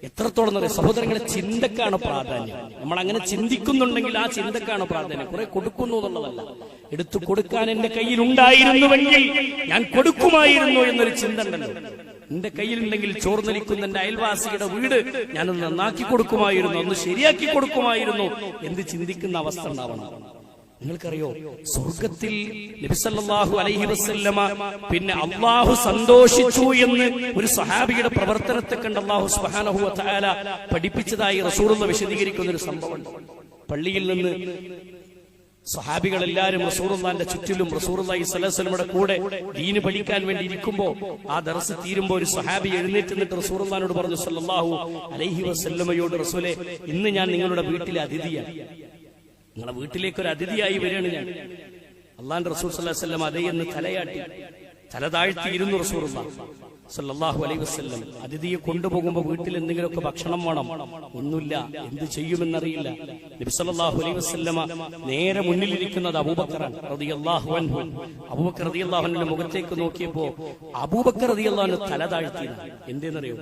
എത്രത്തോളം അറിയാം സഹോദരങ്ങളെ ചിന്തക്കാണ് പ്രാധാന്യം. നമ്മൾ അങ്ങനെ ചിന്തിക്കുന്നുണ്ടെങ്കിൽ ആ ചിന്തക്കാണ് പ്രാധാന്യം. കുറെ കൊടുക്കുന്നു എന്നുള്ളതല്ല. എടുത്തു കൊടുക്കാൻ എന്റെ കയ്യിൽ ഉണ്ടായിരുന്നുവെങ്കിൽ ഞാൻ കൊടുക്കുമായിരുന്നു എന്നൊരു ചിന്ത ഉണ്ടല്ലോ. എന്റെ കയ്യിലുണ്ടെങ്കിൽ ചോർന്നലിക്കുന്ന എന്റെ അയൽവാസിയുടെ വീട് ഞാൻ നന്നാക്കി കൊടുക്കുമായിരുന്നു ഒന്ന് ശരിയാക്കി കൊടുക്കുമായിരുന്നു എന്ന് ചിന്തിക്കുന്ന അവസ്ഥ ഉണ്ടാവണം. നിങ്ങൾക്കറിയോ സ്വർഗത്തിൽ നബിസല്ലാഹു അലൈഹി വസല്ലമ പിന്നെ അള്ളാഹു സന്തോഷിച്ചു എന്ന് ഒരു സഹാബിയുടെ പ്രവർത്തനത്തെ കണ്ട് അള്ളാഹു വതആല പഠിപ്പിച്ചതായി റസൂലുള്ള വിശദീകരിക്കുന്ന ഒരു സംഭവം പള്ളിയിൽ നിന്ന് സഹാബികൾ എല്ലാവരും റസൂറുല്ലാന്റെ ചുറ്റിലും റസൂറുല്ലാഹി സ്വലമയുടെ കൂടെ ദീന് പഠിക്കാൻ വേണ്ടി ഇരിക്കുമ്പോ ആ ദർസ് തീരുമ്പോ ഒരു സഹാബി എഴുന്നേറ്റ് നിന്നിട്ട് റസൂറുല്ലാനോട് പറഞ്ഞു സല്ലാഹു അലൈഹി വസല്ലമയോട് റസൂലെ ഇന്ന് ഞാൻ നിങ്ങളുടെ വീട്ടിലെ അതിഥിയാണ്. നിങ്ങളുടെ വീട്ടിലേക്ക് ഒരു അതിഥിയായി വരികയാണ് ഞാൻ. അള്ളാന്റെ റസൂൽ സല്ലാഹു വസല്ലം അതേ എന്ന് തലയാട്ടി തല താഴ്ത്തിയിരുന്നു റസൂറുള്ള സല്ലല്ലാഹു അലൈഹി വസല്ലം അതിഥിയെ കൊണ്ടുപോകുമ്പോൾ വീട്ടിൽ എന്തെങ്കിലുമൊക്കെ ഭക്ഷണം വേണം. ഒന്നുമില്ല എന്ത് ചെയ്യുമെന്നറിയില്ല. നബി സല്ലല്ലാഹു അലൈഹി വസല്ലമ നേരെ മുന്നിലിരിക്കുന്നത് അബൂബക്കറാണ് അബൂബക്കർ അൻഹുവിന്റെ മുഖത്തേക്ക് നോക്കിയപ്പോ അബൂബക്കർ അൻഹു തല താഴ്ത്തി എന്തെന്നറിയോ?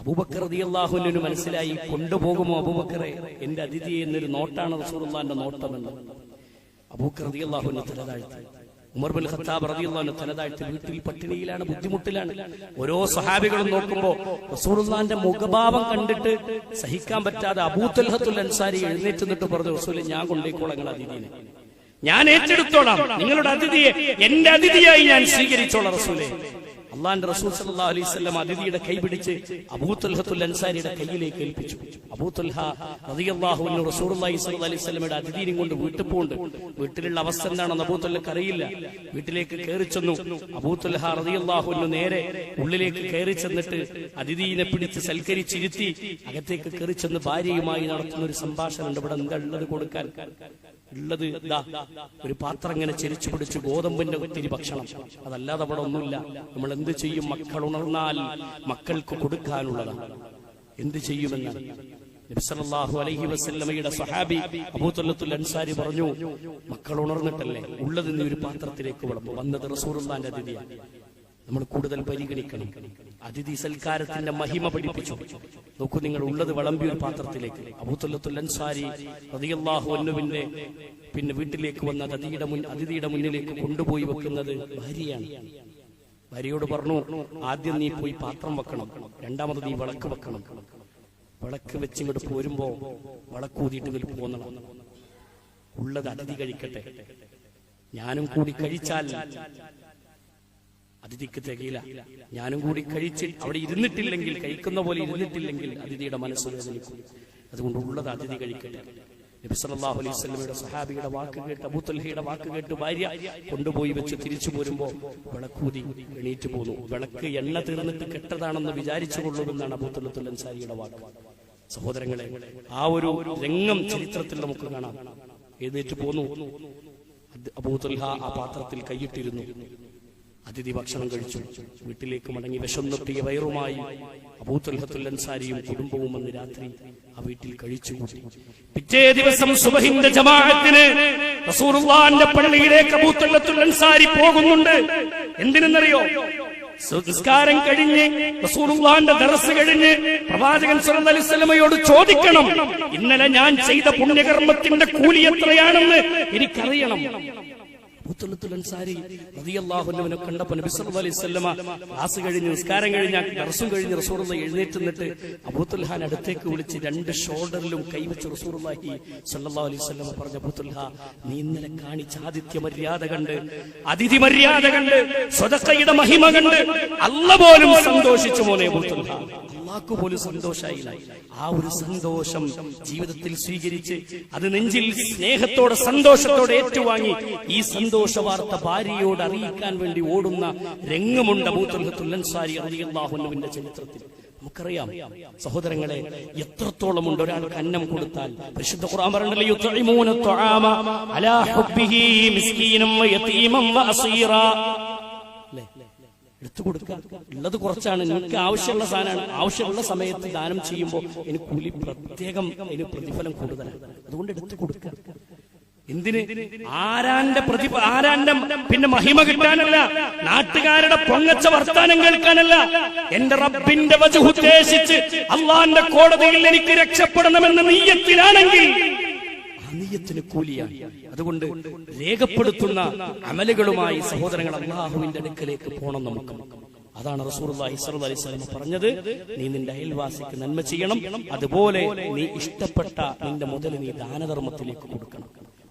അബൂബക്കർ റളിയല്ലാഹുവിന് മനസ്സിലായി കൊണ്ടുപോകുമോ അബൂബക്കറെ? എന്റെ അതിഥി എന്നൊരു നോട്ടാണ് റസൂലുള്ളാന്റെ നോട്ടമെന്ന്. അബൂബക്കർ അള്ളാഹുവിന് തല താഴ്ത്തി. ഉമർ ബിൻ ഖത്താബ് റളിയല്ലാഹു താഴ്ത്തി വീട്ടിൽ പട്ടിണിയിലാണ് ബുദ്ധിമുട്ടിലാണ്. ഓരോ സഹാബികളും നോക്കുമ്പോൾ റസൂലുള്ളാന്റെ മുഖഭാവം കണ്ടിട്ട് സഹിക്കാൻ പറ്റാതെ അബൂത്തൽഹത്തുൽ അൻസാരി എഴുന്നേറ്റ് നിന്നിട്ട് പറഞ്ഞു റസൂലെ ഞാൻ കൊണ്ടേക്കോളാം നിങ്ങളുടെ അതിഥിനെ ഞാൻ ഏറ്റെടുത്തോളാം. നിങ്ങളുടെ അതിഥിയെ എന്റെ അതിഥിയായി ഞാൻ സ്വീകരിച്ചോളാം റസൂലെ. അള്ളാന്റെ റസൂൽ സല്ലല്ലാഹു അലൈഹി വസല്ലം അതിഥിയുടെ കൈ പിടിച്ച് അബൂത്തുൽഹത്തുൽ അൻസാരിയുടെ കയ്യിലേക്ക് ഏൽപ്പിച്ചു. അബൂത്തുൽഹ അൻഹു റസൂലുള്ളാഹി സ്വല്ലല്ലാഹു അലൈഹി വസല്ലമയുടെ അതിഥിനെയും കൊണ്ട് വീട്ടിൽ വീട്ടിലുള്ള അവസ്ഥ എന്താണെന്ന് അബൂത്തുല്ലക്ക് അറിയില്ല. വീട്ടിലേക്ക് കയറി ചെന്നു. അബൂത്തുൽഹ അൻഹു നേരെ ഉള്ളിലേക്ക് കയറി ചെന്നിട്ട് അതിഥിയെ പിടിച്ച് സൽക്കരിച്ചിരുത്തി അകത്തേക്ക് കയറി ചെന്ന് ഭാര്യയുമായി നടത്തുന്ന ഒരു സംഭാഷണം ഉണ്ട് ഇവിടെ എന്താ ഉള്ളത് കൊടുക്കാൻ? ഉള്ളത് ഇതാ ഒരു പാത്രം ഇങ്ങനെ ചെരിച്ചു പിടിച്ച് ഗോതമ്പിന്റെ ഒത്തിരി ഭക്ഷണം. അതല്ലാതെ അവിടെ ഒന്നുമില്ല. നമ്മൾ എന്ത് ചെയ്യും? മക്കൾ ഉണർന്നാൽ മക്കൾക്ക് കൊടുക്കാനുള്ളതാണ്. എന്ത് ചെയ്യുമെന്ന്? സഹാബി അൻസാരി പറഞ്ഞു മക്കൾ ഉണർന്നിട്ടല്ലേ? ഉള്ളത് ഒരു പാത്രത്തിലേക്ക് വിളമ്പ്. വന്നത് റസൂറുല്ലാന്റെ അതിഥിയാണ്. നമ്മൾ കൂടുതൽ പരിഗണിക്കണം. അതിഥി സൽക്കാരത്തിന്റെ മഹിമ പഠിപ്പിച്ചു. നോക്കൂ നിങ്ങൾ ഉള്ളത് വിളമ്പിയ ഒരു പാത്രത്തിലേക്ക്. അബൂത്തുല്ലത്തുൽ അൻസാരി റളിയല്ലാഹു അൻഹുവിന്റെ പിന്നെ വീട്ടിലേക്ക് വന്ന അതിഥിയുടെ അതിഥിയുടെ മുന്നിലേക്ക് കൊണ്ടുപോയി വെക്കുന്നത് ഭാര്യയാണ്. ഭാര്യയോട് പറഞ്ഞു ആദ്യം നീ പോയി പാത്രം വെക്കണം. രണ്ടാമത് നീ വിളക്ക് വെക്കണം. വിളക്ക് വെച്ച് ഇങ്ങോട്ട് പോരുമ്പോ വിളക്കൂതിയിട്ട് ഇതിൽ പോന്നണം. ഉള്ളത് അതിഥി കഴിക്കട്ടെ. ഞാനും കൂടി കഴിച്ചാൽ അതിഥിക്ക് തികയില്ല. ഞാനും കൂടി കഴിച്ച് അവിടെ ഇരുന്നിട്ടില്ലെങ്കിൽ കഴിക്കുന്ന പോലെ ഇരുന്നിട്ടില്ലെങ്കിൽ അതിഥിയുടെ മനസ്സ് വേദനിക്കും. അതുകൊണ്ട് ഉള്ളത് അതിഥി കഴിക്കട്ടെ. നബി സല്ലല്ലാഹു അലൈഹി സഹാബിയുടെ വാക്ക് കേട്ട് അബൂത്തൽഹയുടെ വാക്ക് കേട്ട് ഭാര്യ കൊണ്ടുപോയി വെച്ച് തിരിച്ചു പോരുമ്പോ വിളക്കൂതി എണീറ്റ് പോന്നു. വിളക്ക് എണ്ണ തീർന്നിട്ട് കെട്ടതാണെന്ന് വിചാരിച്ചു കൊള്ളുമെന്നാണ് അബൂത്തല്ലത്തുൽ അൻസാരിയുടെ വാക്ക്. സഹോദരങ്ങളെ ആ ഒരു രംഗം ചരിത്രത്തിൽ നമുക്ക് കാണാം. എഴുന്നേറ്റ് പോന്നു. അബൂത്തുൽഹ ആ പാത്രത്തിൽ കൈയിട്ടിരുന്നു. അതിഥി ഭക്ഷണം കഴിച്ചു. വീട്ടിലേക്ക് മടങ്ങി വിശന്നെത്തിയ വയറുമായി അബൂത്തുൽഹത്തുൽ അൻസാരിയും കുടുംബവും അന്ന് രാത്രി ആ വീട്ടിൽ കഴിച്ചു കൂട്ടി പിറ്റേ ദിവസം സുബഹിന്റെ ജമാഅത്തിന് റസൂലുള്ളാന്റെ പള്ളിയിലേക്ക് അബൂത്തുൽഹത്തുൽ അൻസാരി പോകുന്നുണ്ട്. എന്തിനെന്നറിയോ? സംസ്കാരം കഴിഞ്ഞ് റസൂലുള്ളാന്റെ ദർസ് കഴിഞ്ഞ് പ്രവാചകൻ സല്ലല്ലാഹു അലൈഹി വസല്ലമയോട് ചോദിക്കണം ഇന്നലെ ഞാൻ ചെയ്ത പുണ്യകർമ്മത്തിന്റെ കൂലി എത്രയാണെന്ന് എനിക്കറിയണം. അബൂത്തുല്ലത്തുൽ അൻസാരി റളിയല്ലാഹു കണ്ടപ്പോൾ നബി സല്ലല്ലാഹു അലൈഹി വസല്ലമ ക്ലാസ് കഴിഞ്ഞ് നിസ്കാരം കഴിഞ്ഞ് ദർസും കഴിഞ്ഞ് റസൂലുള്ളാഹി എഴുന്നേറ്റ് നിന്നിട്ട് അബൂത്തുൽഹാൻ അടുത്തേക്ക് വിളിച്ച് രണ്ട് ഷോൾഡറിലും കൈവച്ച് റസൂലുള്ളാഹി സല്ലല്ലാഹു അലൈഹി വസല്ലമ പറഞ്ഞു അബൂത്തുൽഹ നീ ഇന്നലെ കാണിച്ച ആദിത്യ മര്യാദ കണ്ട് അതിഥി മര്യാദ കണ്ട് സ്വതക്കയുടെ മഹിമ കണ്ട് അല്ല പോലും സന്തോഷിച്ചു മോനെ അബൂത്തുൽഹ. അള്ളാഹ്ക്ക് പോലും സന്തോഷായില്ല. ആ ഒരു സന്തോഷം ജീവിതത്തിൽ സ്വീകരിച്ച് അത് നെഞ്ചിൽ സ്നേഹത്തോടെ സന്തോഷത്തോടെ ഏറ്റുവാങ്ങി ഈ സന്തോഷ വാർത്ത ഭാര്യയോട് അറിയിക്കാൻ വേണ്ടി ഓടുന്ന രംഗമുണ്ട് അബൂത്തുല്ലൻസാരി അറിയാഹുനുവിന്റെ ചരിത്രത്തിൽ. നമുക്കറിയാം സഹോദരങ്ങളെ എത്രത്തോളം ഉണ്ട് ഒരാൾക്ക് അന്നം കൊടുത്താൽ. പരിശുദ്ധ ഖുർആൻ യുത്ഇമൂന അലാ ഹുബ്ബിഹി എടുത്തു കൊടുക്കുക. ഉള്ളത് കുറച്ചാണ്. നിങ്ങൾക്ക് ആവശ്യമുള്ള സാധനമാണ്. ആവശ്യമുള്ള സമയത്ത് ദാനം ചെയ്യുമ്പോൾ എനിക്ക് കൂലി പ്രത്യേകം അതിന് പ്രതിഫലം കൂടുതലാണ്. അതുകൊണ്ട് എടുത്തു കൊടുക്കുക. എന്തിന്? ആരാന്റെ പ്രതി ആരാന്റെ പിന്നെ മഹിമ കിട്ടാനല്ല? നാട്ടുകാരുടെ പൊങ്ങച്ച വർത്താനം കേൾക്കാനല്ല. എന്റെ റബ്ബിന്റെ വജു ഉദ്ദേശിച്ച് അള്ളാന്റെ കോടതിയിൽ എനിക്ക് രക്ഷപ്പെടണമെന്ന നീയത്തിലാണെങ്കിൽ നീയത്തിന് കൂലിയാണ്. അതുകൊണ്ട് രേഖപ്പെടുത്തുന്ന അമലുകളുമായി സഹോദരങ്ങൾ അള്ളാഹുവിന്റെ അടുക്കലേക്ക് പോകണം നമുക്ക്. അതാണ് റസൂർഹി അലൈഹി പറഞ്ഞത്. നീ നിന്റെ അയൽവാസിക്ക് നന്മ ചെയ്യണം. അതുപോലെ നീ ഇഷ്ടപ്പെട്ട നിന്റെ മുതൽ നീ ദാനധർമ്മത്തിലേക്ക് കൊടുക്കണം.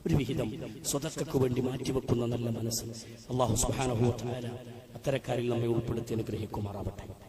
ഒരു വിഹിതം സ്വതക്കു വേണ്ടി മാറ്റിവെക്കുന്ന നല്ല മനസ്സ്. അള്ളാഹു സുഹാനഹു അത്തരക്കാരിൽ നമ്മെ ഉൾപ്പെടുത്തി അനുഗ്രഹിക്കുമാറാവട്ടെ.